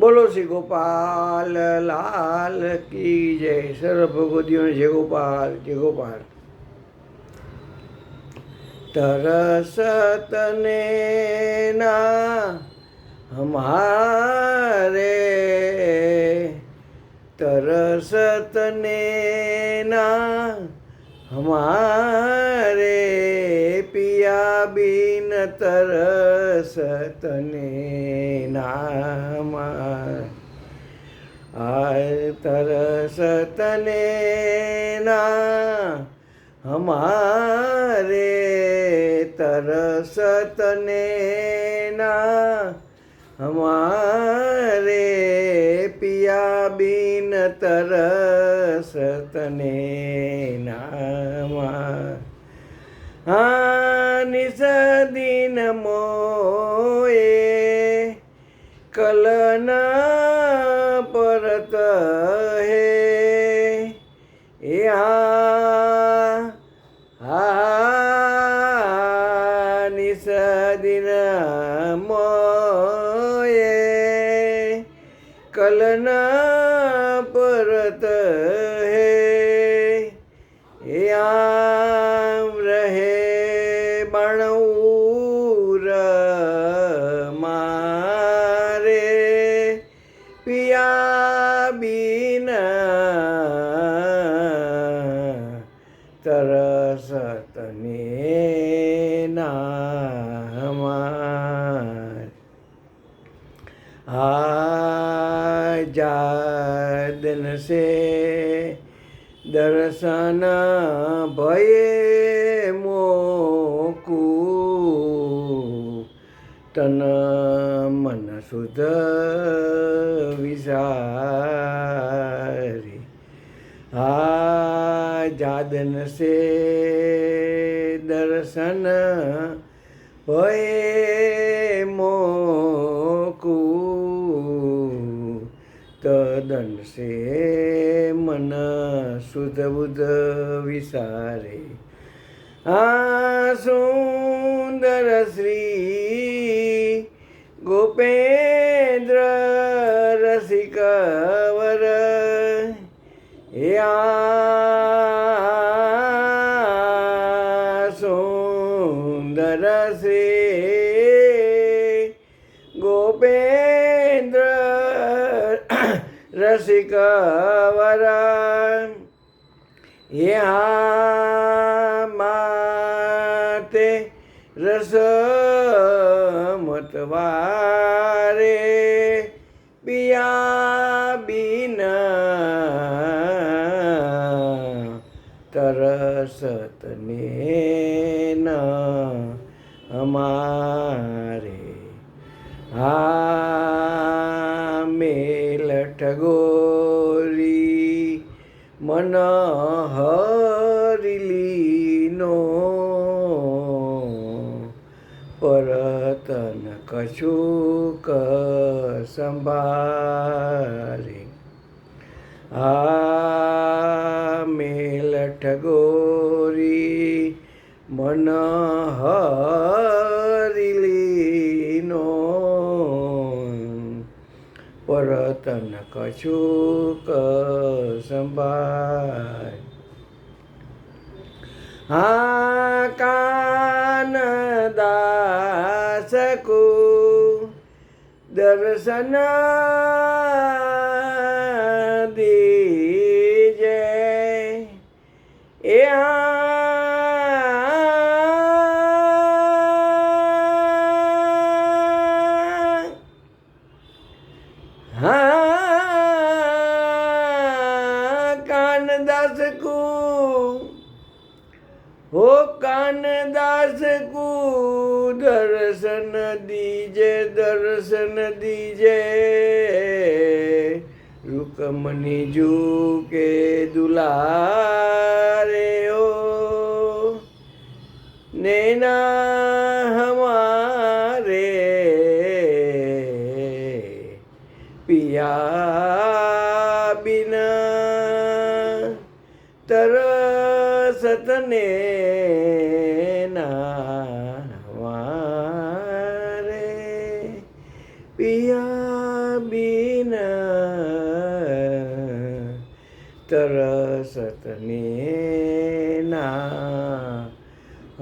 બોલો શ્રી ગોપાલ, લાલ કી જય. સર્વ ભગવતીઓને જય ગોપાલ જય ગોપાલ. તરસતને ના હમારે. તરસતને ના हमारे पिया बिन तरस तने ना हमारे आय तरस तने ना हमारे तरस तने ना हमारे ગયા બિન તરસ તને નામા. આ નિસદીન મોએ કલના રહે આમ રહે બણઉર મારે પિયા બિન તરસતને ના કરશે દર્શન ભયે મોકુ. તન મન સુધ વિસારી. આ જાદન સે દર્શન ભયે મો દંડશે મન શુદ્ધ બુદ્ધ વિસારે. આ સુંદર શ્રી ગોપેન્દ્ર રસિકવર. હે આ સુંદર શ્રી રસિક વરા હે માતે રસ મતવારે પિયા બિન તરસત ને અમારે. હા ટગોરી મન હરિલીનો પરતન કશુક સંભારે. આ મેલ ઠગોરી મન હરિ પરતન કશુક સંભાળ હા કાન દાસકુ દર્શન દીજે को। हो कान दास को दर्शन दीजे दर्शन दीजे। रुकमणि जू के दुलारे ओ। नैना हम સરસતને વારે પિયા બિન તરસતને ના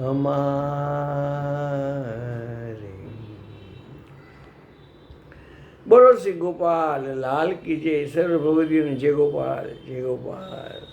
અમારે બોલો શ્રી ગોપાલ, લાલ કી જય સર્વ ભગવતીને જય ગોપાલ જય ગોપાલ.